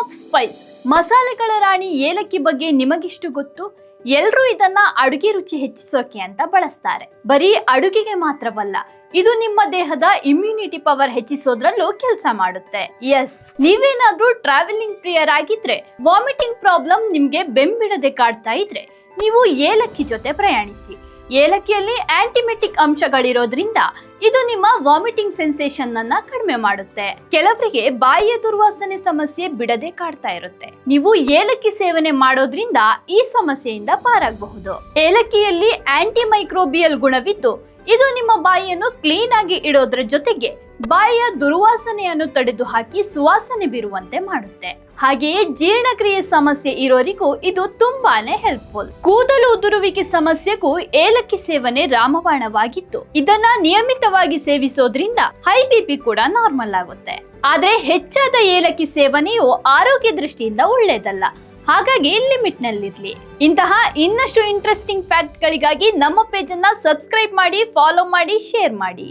Of Spice ಮಸಾಲೆಗಳ ರಾಣಿ ಏಲಕ್ಕಿ ಬಗ್ಗೆ ನಿಮಗಿಷ್ಟು ಗೊತ್ತು? ಎಲ್ರೂ ಇದನ್ನ ಅಡುಗೆ ರುಚಿ ಹೆಚ್ಚಿಸೋಕೆ ಅಂತ ಬಳಸ್ತಾರೆ. ಬರೀ ಅಡುಗೆಗೆ ಮಾತ್ರವಲ್ಲ, ಇದು ನಿಮ್ಮ ದೇಹದ ಇಮ್ಯುನಿಟಿ ಪವರ್ ಹೆಚ್ಚಿಸೋದ್ರಲ್ಲೂ ಕೆಲಸ ಮಾಡುತ್ತೆ. ಎಸ್ ನೀವೇನಾದ್ರೂ ಟ್ರಾವೆಲಿಂಗ್ ಪ್ರಿಯರಾಗಿದ್ರೆ ವಾಮಿಟಿಂಗ್ ಪ್ರಾಬ್ಲಮ್ ನಿಮ್ಗೆ ಬೆಂಬಿಡದೆ ಕಾಡ್ತಾ ಇದ್ರೆ, ನೀವು ಏಲಕ್ಕಿ ಜೊತೆ ಪ್ರಯಾಣಿಸಿ. ಏಲಕ್ಕಿಯಲ್ಲಿ ಆಂಟಿಮೆಟಿಕ್ ಅಂಶಗಳಿರೋದ್ರಿಂದ ಇದು ನಿಮ್ಮ ವಾಮಿಟಿಂಗ್ ಸೆನ್ಸೇಷನ್ ಅನ್ನ ಕಡಿಮೆ ಮಾಡುತ್ತೆ. ಕೆಲವರಿಗೆ ಬಾಯಿಯ ದುರ್ವಾಸನೆ ಸಮಸ್ಯೆ ಬಿಡದೆ ಕಾಡ್ತಾ ಇರುತ್ತೆ. ನೀವು ಏಲಕ್ಕಿ ಸೇವನೆ ಮಾಡೋದ್ರಿಂದ ಈ ಸಮಸ್ಯೆಯಿಂದ ಪಾರಾಗಬಹುದು. ಏಲಕ್ಕಿಯಲ್ಲಿ ಆಂಟಿ ಮೈಕ್ರೋಬಿಯಲ್ ಗುಣವಿದ್ದು, ಇದು ನಿಮ್ಮ ಬಾಯಿಯನ್ನು ಕ್ಲೀನ್ ಆಗಿ ಇಡೋದ್ರ ಜೊತೆಗೆ ಬಾಯಿಯ ದುರ್ವಾಸನೆಯನ್ನು ತಡೆದು ಹಾಕಿ ಸುವಾಸನೆ ಬೀರುವಂತೆ ಮಾಡುತ್ತೆ. ಹಾಗೆಯೇ ಜೀರ್ಣಕ್ರಿಯೆ ಸಮಸ್ಯೆ ಇರೋರಿಗೂ ಇದು ತುಂಬಾನೇ ಹೆಲ್ಪ್ಫುಲ್ ಕೂದಲು ಉದುರುವಿಕೆ ಸಮಸ್ಯೆಗೂ ಏಲಕ್ಕಿ ಸೇವನೆ ರಾಮಬಾಣವಾಗಿತ್ತು. ಇದನ್ನ ನಿಯಮಿತವಾಗಿ ಸೇವಿಸೋದ್ರಿಂದ ಹೈ ಬಿಪಿ ಕೂಡ ನಾರ್ಮಲ್ ಆಗುತ್ತೆ. ಆದ್ರೆ ಹೆಚ್ಚಾದ ಏಲಕ್ಕಿ ಸೇವನೆಯು ಆರೋಗ್ಯ ದೃಷ್ಟಿಯಿಂದ ಒಳ್ಳೇದಲ್ಲ. ಹಾಗಾಗಿ ಲಿಮಿಟ್ ನಲ್ಲಿರ್ಲಿ ಇಂತಹ ಇನ್ನಷ್ಟು ಇಂಟ್ರೆಸ್ಟಿಂಗ್ ಫ್ಯಾಕ್ಟ್ ಗಳಿಗಾಗಿ ನಮ್ಮ ಪೇಜ್ ಅನ್ನ ಸಬ್ಸ್ಕ್ರೈಬ್ ಮಾಡಿ ಫಾಲೋ ಮಾಡಿ ಶೇರ್ ಮಾಡಿ.